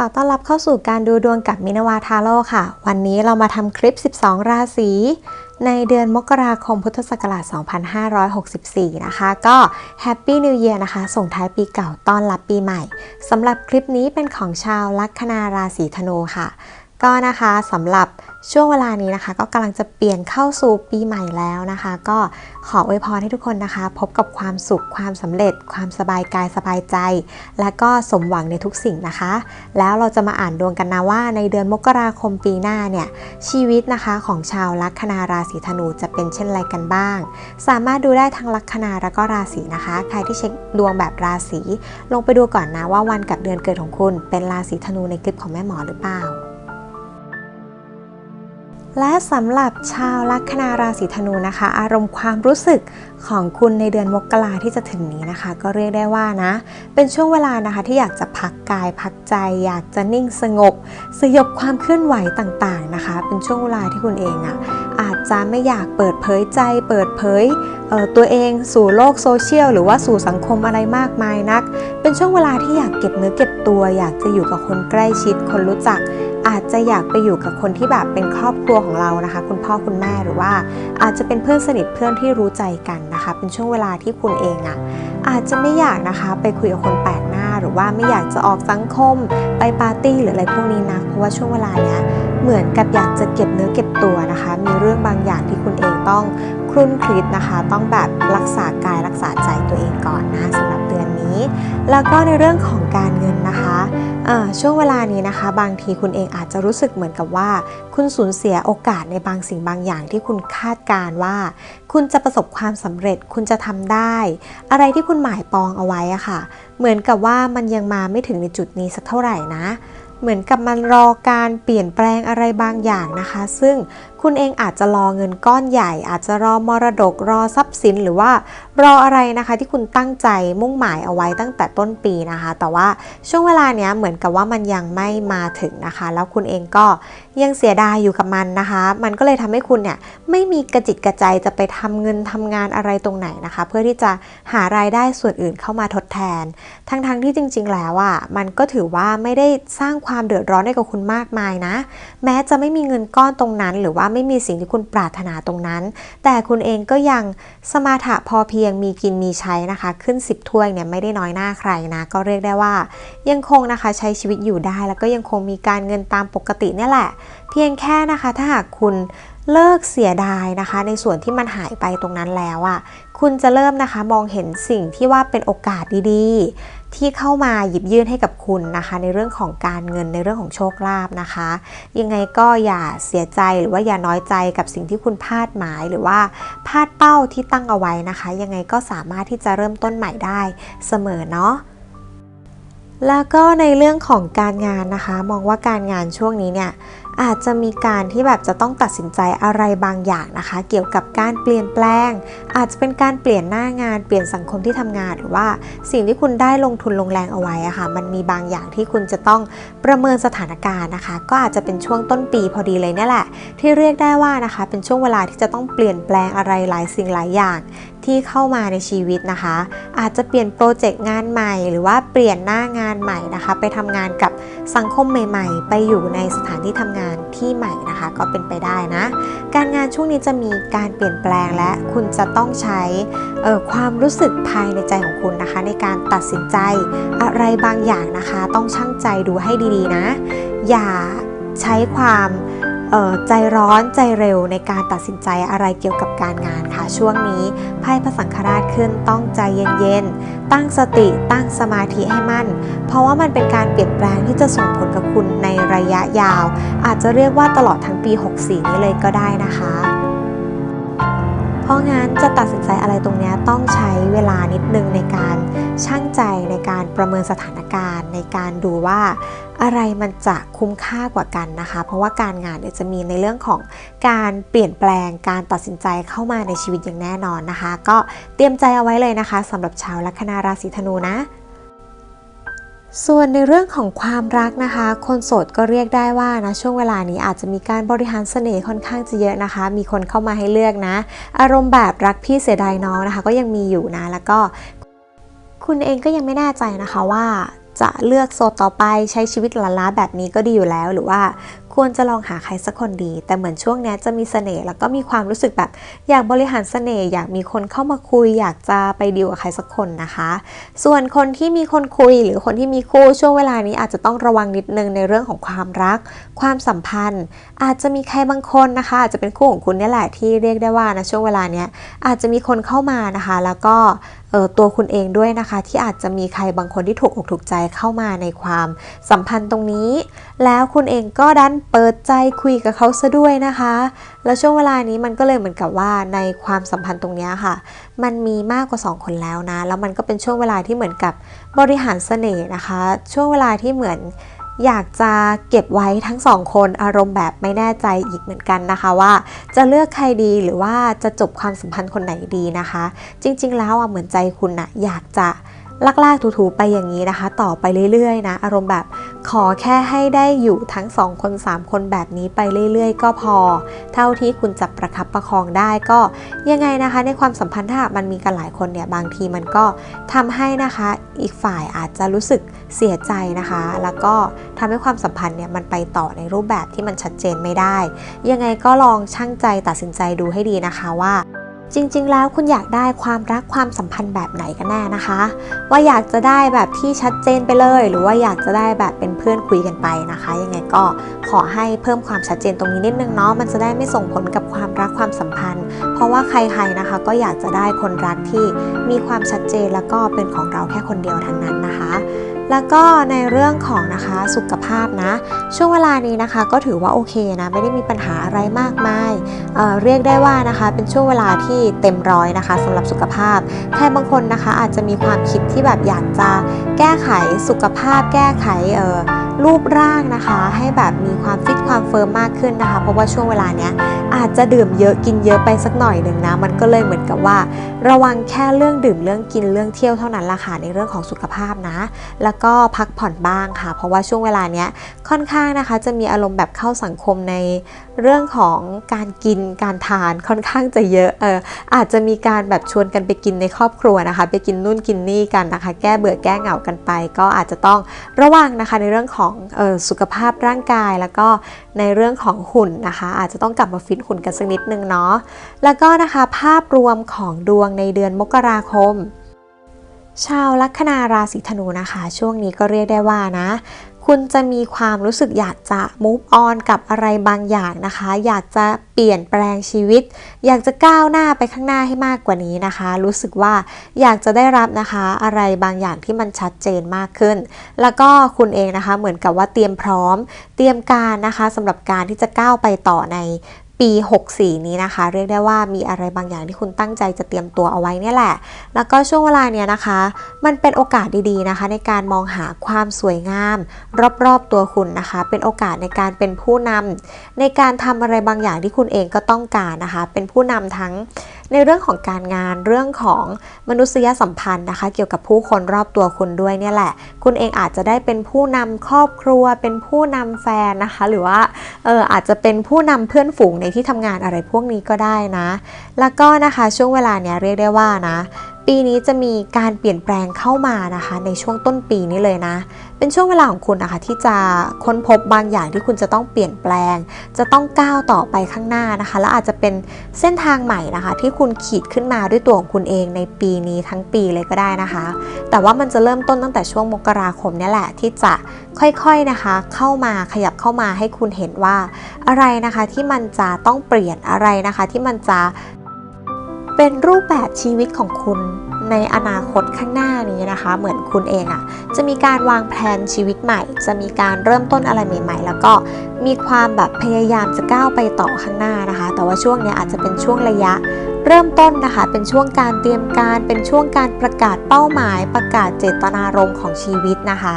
ขอต้อนรับเข้าสู่การดูดวงกับมินาวาทาโร่ค่ะ วันนี้เรามาทำคลิป 12 ราศีในเดือนมกราคมพุทธศักราช 2564 นะคะ ก็ Happy New Year นะคะ ส่งท้ายปีเก่าต้อนรับปีใหม่สำหรับคลิปนี้เป็นของชาวลัคนาราศีธนูค่ะ ก็นะคะสำหรับ ช่วงเวลานี้นะคะก็กำลังจะเปลี่ยนเข้าสู่ปีใหม่แล้วนะคะ ก็ขออวยพรให้ทุกคนนะคะ พบกับความสุขความสำเร็จ ความสบายกายสบายใจ และก็สมหวังในทุกสิ่งนะคะ แล้วเราจะมาอ่านดวงกันนะว่าในเดือนมกราคมปีหน้าเนี่ยชีวิตนะคะของชาวลัคนาราศีธนูจะเป็นเช่นไรกันบ้าง สามารถดูได้ทั้งลัคนาแล้วก็ราศีนะคะ ใครที่เช็คดวงแบบราศีลงไปดูก่อนนะว่าวันกับเดือนเกิดของคุณ เป็นราศีธนูในคลิปของแม่หมอหรือเปล่า และสำหรับชาวลัคนาราศีธนูนะคะ อารมณ์ความรู้สึกของคุณในเดือนมกราที่จะถึงนี้นะคะ ก็เรียกได้ว่านะ เป็นช่วงเวลานะคะที่อยากจะพักกายพักใจ อยากจะนิ่งสงบ สยบความเคลื่อนไหวต่างๆนะคะ เป็นช่วงเวลาที่คุณเองอะ่ะอาจจะไม่อยากเปิดเผยใจ เปิดเผยเตัวเองสู่โลกโซเชียลหรือว่าสู่สังคมอะไรมากมายนัก เป็นช่วงเวลาที่อยากเก็บเนื้อเก็บตัว อยากจะอยู่กับคนใกล้ชิดคนรู้จัก อาจจะอยากไปอยู่กับคนที่แบบเป็นครอบครัวของเรานะคะ คุณพ่อคุณแม่หรือว่า อาจจะเป็นเพื่อนสนิทเพื่อนที่รู้ใจกันนะคะ เป็นช่วงเวลาที่คุณเองอะ่ะอาจจะไม่อยากนะคะไปคุยกับคนแปลกหน้า หรือว่าไม่อยากจะออกสังคม ไปปาร์ตี้หรืออะไรพวกนี้นะเพราะว่าช่วงเวลาเนี้ยเหมือนกับอยากจะเก็บเนื้อเก็บตัวนะคะ มีเรื่องบางอย่างที่คุณเองต้องครุ่นคิดนะคะ ต้องแบบรักษากายรักษาใจตัวเองก่อนนะสำหรับ นี้ แล้วก็ในเรื่องของการเงินนะคะช่วงเวลานี้นะคะ บางทีคุณเองอาจจะรู้สึกเหมือนกับว่า คุณสูญเสียโอกาสในบางสิ่งบางอย่างที่คุณคาดการว่า คุณจะประสบความสำเร็จคุณจะทำได้ อะไรที่คุณหมายปองเอาไว้อะค่ะ เหมือนกับว่ามันยังมาไม่ถึงในจุดนี้สักเท่าไหร่นะ เหมือนกับมันรอการเปลี่ยนแปลงอะไรบางอย่างนะคะ ซึ่งคุณเองอาจจะรอเงินก้อนใหญ่ อาจจะรอมรดกรอทรัพย์สิน หรือว่ารออะไรนะคะ ที่คุณตั้งใจมุ่งหมายเอาไว้ตั้งแต่ต้นปีนะคะ แต่ว่าช่วงเวลาเนี้ยเหมือนกับว่ามันยังไม่มาถึงนะคะ แล้วคุณเองก็ยังเสียดายอยู่กับมันนะคะ มันก็เลยทำให้คุณเนี่ยไม่มีกระจิตกระใจจะไปทำเงินทำงานอะไรตรงไหนนะคะ เพื่อที่จะหารายได้ส่วนอื่นเข้ามาทดแทน ทั้งๆที่จริง ๆ แล้วอะมันก็ถือว่าไม่ได้สร้างความเดือดร้อนให้กับคุณมากมายนะ แม้จะไม่มีเงินก้อนตรงนั้นหรือว่าไม่มีสิ่งที่คุณปรารถนาตรงนั้น แต่คุณเองก็ยังสมาถะพอเพียงมีกินมีใช้นะคะ ขึ้น 10 ถ้วยเนี่ยไม่ได้น้อยหน้าใครนะ ก็เรียกได้ว่า ยังคงนะคะใช้ชีวิตอยู่ได้ แล้วก็ยังคงมีการเงินตามปกติเนี่ยแหละ เพียงแค่นะคะถ้าหากคุณเลิกเสียดายนะคะ ในส่วนที่มันหายไปตรงนั้นแล้วอะ่ะ คุณจะเริ่มนะคะมองเห็นสิ่งที่ว่าเป็นโอกาสดีๆ ที่เข้ามาหยิบยื่นให้กับคุณนะคะ ในเรื่องของการเงินในเรื่องของโชคลาภนะคะ ยังไงก็อย่าเสียใจหรือว่าอย่าน้อยใจกับสิ่งที่คุณพลาดหมายหรือว่าพลาดเป้าที่ตั้งเอาไว้นะคะ ยังไงก็สามารถที่จะเริ่มต้นใหม่ได้เสมอเนาะแล้วก็ในเรื่องของการงานนะคะ มองว่าการงานช่วงนี้เนี่ย อาจจะมีการที่แบบจะต้องตัดสินใจอะไรบางอย่างนะคะ เกี่ยวกับการเปลี่ยนแปลง อาจจะเป็นการเปลี่ยนหน้างานเปลี่ยนสังคมที่ทำงานหรือว่าสิ่งที่คุณได้ลงทุนลงแรงเอาไว้อะค่ะมันมีบางอย่างที่คุณจะต้องประเมินสถานการณ์นะคะ ก็อาจจะเป็นช่วงต้นปีพอดีเลยเนี่ยแหละ ที่เรียกได้ว่านะคะ เป็นช่วงเวลาที่จะต้องเปลี่ยนแปลงอะไรหลายสิ่งหลายอย่าง ที่เข้ามาในชีวิตนะคะ อาจจะเปลี่ยนโปรเจกต์งานใหม่ หรือว่าเปลี่ยนหน้างานใหม่นะคะ ไปทำงานกับสังคมใหม่ ๆ ไปอยู่ในสถานที่ทำงานที่ใหม่นะคะ ก็เป็นไปได้นะ การงานช่วงนี้จะมีการเปลี่ยนแปลงและคุณจะต้องใช้ความรู้สึกภายในใจของคุณนะคะ ในการตัดสินใจอะไรบางอย่างนะคะ ต้องชั่งใจดูให้ดีๆนะ อย่าใช้ความ ใจร้อนใจเร็วในการตัดสินใจอะไรเกี่ยวกับการงานค่ะ ช่วงนี้ไพ่พระสังฆราชขึ้นต้องใจเย็นๆ ตั้งสติตั้งสมาธิให้มั่น เพราะว่ามันเป็นการเปลี่ยนแปลงที่จะส่งผลกับคุณในระยะยาว อาจจะเรียกว่าตลอดทั้งปี 64 นี้เลยก็ได้นะคะ เพราะงั้นจะตัดสินใจอะไรตรงนี้ต้องใช้เวลานิดนึงในการชั่งใจในการประเมินสถานการณ์ ในการดูว่าอะไรมันจะคุ้มค่ากว่ากันนะคะ เพราะว่าการงานเนี่ยจะมีในเรื่องของการเปลี่ยนแปลงการตัดสินใจเข้ามาในชีวิตอย่างแน่นอนนะคะ ก็เตรียมใจเอาไว้เลยนะคะสำหรับชาวลัคนาราศีธนูนะ ส่วนในเรื่องของความรักนะคะ คนโสดก็เรียกได้ว่านะช่วงเวลานี้อาจจะมีการบริหารเสน่ห์ค่อนข้างจะเยอะนะคะ มีคนเข้ามาให้เลือกนะ อารมณ์แบบรักพี่เสียดายน้องนะคะ ก็ยังมีอยู่นะ แล้วก็ คุณเองก็ยังไม่แน่ใจนะคะว่าจะเลือกโสดต่อไปใช้ชีวิตหลาล้าแบบนี้ก็ดีอยู่แล้ว หรือว่า ควรจะลองหาใครสักคนดี แต่เหมือนช่วงนี้จะมีเสน่ห์แล้วก็มีความรู้สึกแบบอยากบริหารเสน่ห์อยากมีคนเข้ามาคุย อยากจะไปดีลกับใครสักคนนะคะ ส่วนคนที่มีคนคุยหรือคนที่มีคู่ช่วงเวลานี้อาจจะต้องระวังนิดนึงในเรื่องของความรัก ความสัมพันธ์ อาจจะมีใครบางคนนะคะ อาจจะเป็นคู่ของคุณนี่แหละที่เรียกได้ว่านะช่วงเวลานี้อาจจะมีคนเข้ามานะคะ แล้วก็ตัวคุณเองด้วยนะคะ ที่อาจจะมีใครบางคนที่ถูกอกถูกใจเข้ามาในความสัมพันธ์ตรงนี้ แล้วคุณเองก็ดันเปิดใจคุยกับเขาซะด้วยนะคะ แล้วช่วงเวลานี้มันก็เลยเหมือนกับว่าในความสัมพันธ์ตรงนี้ค่ะ มันมีมากกว่า 2 คนแล้วนะ แล้วมันก็เป็นช่วงเวลาที่เหมือนกับบริหารเสน่ห์นะคะ ช่วงเวลาที่เหมือน อยากจะเก็บไว้ทั้งสองคนอารมณ์แบบไม่แน่ใจอีกเหมือนกันนะคะว่า จะเลือกใครดีหรือว่าจะจบความสัมพันธ์คนไหนดีนะคะ จริง ๆ แล้วอะเหมือนใจคุณนะอยากจะ ลากๆถูๆไปอย่างนี้นะคะ ต่อไปเรื่อยๆนะ อารมณ์แบบขอแค่ให้ได้อยู่ทั้งสองคนสามคนแบบนี้ไปเรื่อยๆ ก็พอ เท่าที่คุณจะประคับประคองได้ก็ยังไงนะคะ ในความสัมพันธ์ถ้ามันมีกันหลายคนเนี่ยบางทีมันก็ทำให้นะคะ อีกฝ่ายอาจจะรู้สึกเสียใจนะคะ แล้วก็ทำให้ความสัมพันธ์เนี่ยมันไปต่อในรูปแบบที่มันชัดเจนไม่ได้ ยังไงก็ลองชั่งใจตัดสินใจดูให้ดีนะคะว่า จริงๆ แล้วคุณอยากได้ความรักความสัมพันธ์แบบไหนกันแน่นะคะ ว่าอยากจะได้แบบที่ชัดเจนไปเลย หรือว่าอยากจะได้แบบเป็นเพื่อนคุยกันไปนะคะ ยังไงก็ขอให้เพิ่มความชัดเจนตรงนี้นิดนึงเนาะมันจะได้ไม่ส่งผลกับความรักความสัมพันธ์ เพราะว่าใครๆนะคะ ก็อยากจะได้คนรักที่มีความชัดเจนแล้วก็เป็นของเราแค่คนเดียวทั้งนั้นนะคะ แล้วก็ในเรื่องของนะคะสุขภาพนะ ช่วงเวลานี้นะคะก็ถือว่าโอเคนะไม่ได้มีปัญหาอะไรมากมายเเรียกได้ว่านะคะเป็นช่วงเวลาที่เต็มร้อยนะคะสำหรับสุขภาพใครบางคนนะคะอาจจะมีความคิดที่แบบอยากจะแก้ไขสุขภาพ แก้ไขรูปร่างนะคะ ให้แบบมีความฟิตความเฟิร์มมากขึ้นนะคะ เพราะว่าช่วงเวลาเนี้ยอาจจะดื่มเยอะกินเยอะไปสักหน่อยหนึ่งนะมันก็เลยเหมือนกับว่าระวังแค่เรื่องดื่มเรื่องกินเรื่องเที่ยวเท่านั้นละค่ะในเรื่องของสุขภาพนะ แล้วก็พักผ่อนบ้างค่ะ เพราะว่าช่วงเวลาเนี้ยค่อนข้างนะคะ จะมีอารมณ์แบบเข้าสังคมในเรื่องของการกินการทานค่อนข้างจะเยอะเอออาจจะมีการแบบชวนกันไปกินในครอบครัวนะคะ ไปกินนู่นกินนี่กันนะคะ แก้เบื่อแก้เหงากันไป ก็อาจจะต้องระวังนะคะในเรื่องของเออสุขภาพร่างกายแล้วก็ในเรื่องของหุ่นนะคะ อาจจะต้องกลับมาฟิตหุ่นกันสักนิดนึงเนาะแล้วก็นะคะภาพรวมของดวงในเดือนมกราคม ชาวลัคนาราศีธนูนะคะ ช่วงนี้ก็เรียกได้ว่านะ คุณจะมีความรู้สึกอยากจะ move on กับอะไรบางอย่างนะคะ อยากจะเปลี่ยนแปลงชีวิต อยากจะก้าวหน้าไปข้างหน้าให้มากกว่านี้นะคะ รู้สึกว่าอยากจะได้รับนะคะอะไรบางอย่างที่มันชัดเจนมากขึ้น แล้วก็คุณเองนะคะเหมือนกับว่าเตรียมพร้อม เตรียมการนะคะสำหรับการที่จะก้าวไปต่อใน ปี 64 นี้นะคะ เรียกได้ว่ามีอะไรบางอย่างที่คุณตั้งใจจะเตรียมตัวเอาไว้เนี่ยแหละ แล้วก็ช่วงเวลาเนี้ยนะคะ มันเป็นโอกาสดีๆนะคะ ในการมองหาความสวยงาม รอบๆตัวคุณนะคะ เป็นโอกาสในการเป็นผู้นำในการทำอะไรบางอย่างที่คุณเองก็ต้องการนะคะ เป็นผู้นำทั้ง ในเรื่องของการงานเรื่องของมนุษยสัมพันธ์นะคะ เกี่ยวกับผู้คนรอบตัวคุณด้วยเนี่ยแหละ คุณเองอาจจะได้เป็นผู้นำครอบครัว เป็นผู้นำแฟนนะคะ หรือว่าเอออาจจะเป็นผู้นำเพื่อนฝูงในที่ทำงานอะไรพวกนี้ก็ได้นะ แล้วก็นะคะช่วงเวลาเนี้ยเรียกได้ว่านะปีนี้จะมีการเปลี่ยนแปลงเข้ามานะคะ ในช่วงต้นปีนี้เลยนะ เป็นช่วงเวลาของคุณนะคะที่จะค้นพบบางอย่างที่คุณจะต้องเปลี่ยนแปลง จะต้องก้าวต่อไปข้างหน้านะคะ และอาจจะเป็นเส้นทางใหม่นะคะ ที่คุณขีดขึ้นมาด้วยตัวของคุณเองในปีนี้ทั้งปีเลยก็ได้นะคะ แต่ว่ามันจะเริ่มต้นตั้งแต่ช่วงมกราคมนี่แหละที่จะค่อยๆนะคะ เข้ามาขยับเข้ามาให้คุณเห็นว่าอะไรนะคะที่มันจะต้องเปลี่ยนอะไรนะคะ ที่มันจะ เป็นรูปแบบชีวิตของคุณในอนาคตข้างหน้านี้นะคะ เหมือนคุณเองอะ่ะ จะมีการวางแผนชีวิตใหม่ จะมีการเริ่มต้นอะไรใหม่ ๆ แล้วก็มีความแบบพยายามจะก้าวไปต่อข้างหน้านะคะ แต่ว่าช่วงนี้อาจจะเป็นช่วงระยะ เริ่มต้นนะคะเป็นช่วงการเตรียมการ เป็นช่วงการประกาศเป้าหมาย ประกาศเจตนารมณ์ของชีวิตนะคะ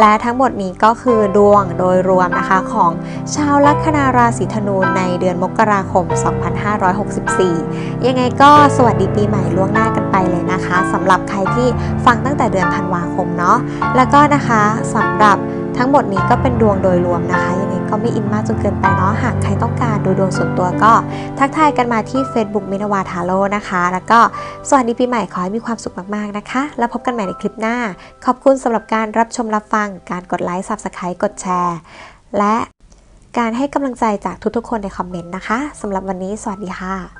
และทั้งหมดนี้ก็คือดวงโดยรวมนะคะของชาวลัคนาราศีธนูในเดือนมกราคม 2564 ยังไงก็สวัสดีปีใหม่ล่วงหน้ากันไปเลยนะคะสำหรับใครที่ฟังตั้งแต่เดือนธันวาคมเนาะแล้วก็นะคะสำหรับ ทั้งหมดนี้ก็เป็นดวงโดยรวมนะคะยังไงก็ไม่อินมากจนเกินไปเนาะหากใครต้องการดูดวงส่วนตัวก็ ทักทายกันมาที่ Facebook มินาวาทาโร่นะคะ แล้วก็สวัสดีปีใหม่ขอให้มีความสุขมากๆนะคะ แล้วพบกันใหม่ในคลิปหน้า ขอบคุณสำหรับการรับชมรับฟังการกดไลค์ Subscribe กดแชร์ และการให้กำลังใจจากทุกๆคนในคอมเมนต์นะคะสำหรับวันนี้สวัสดีค่ะ